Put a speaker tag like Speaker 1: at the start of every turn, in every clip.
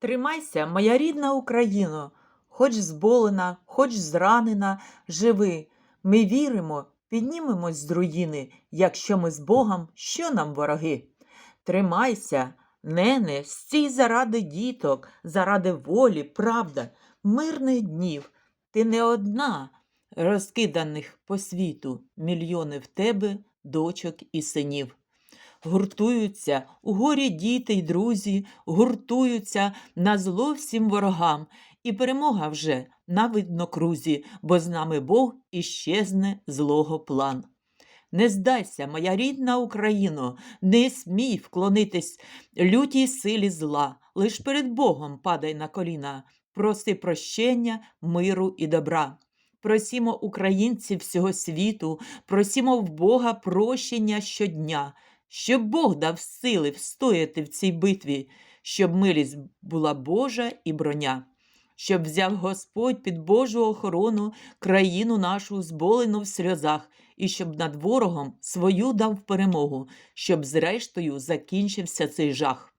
Speaker 1: Тримайся, моя рідна Україно, хоч зболена, хоч зранена, живи. Ми віримо, піднімемось з руїни, якщо ми з Богом, що нам вороги. Тримайся, нене, стій заради діток, заради волі, правда, мирних днів. Ти не одна, розкиданих по світу, мільйони в тебе, дочок і синів. Гуртуються у горі діти й друзі, гуртуються на зло всім ворогам, і перемога вже на виднокрузі, бо з нами Бог і щезне злого план. Не здайся, моя рідна Україно, не смій вклонитись лютій силі зла, лиш перед Богом падай на коліна, проси прощення, миру і добра. Просімо українців всього світу, просімо в Бога прощення щодня, щоб Бог дав сили встояти в цій битві, щоб милість була Божа і броня, щоб взяв Господь під Божу охорону країну нашу зболену в сльозах, і щоб над ворогом свою дав перемогу, щоб зрештою закінчився цей жах.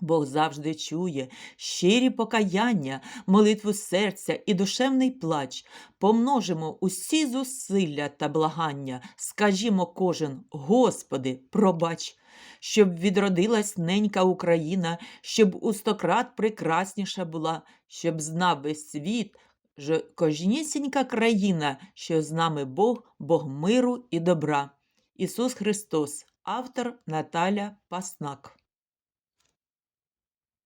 Speaker 1: Бог завжди чує щирі покаяння, молитву серця і душевний плач. Помножимо усі зусилля та благання, скажімо кожен, Господи, пробач, щоб відродилась ненька Україна, щоб у стократ прекрасніша була, щоб знав весь світ, що кожнісінька країна, що з нами Бог, Бог миру і добра. Ісус Христос, автор Наталя Паснак.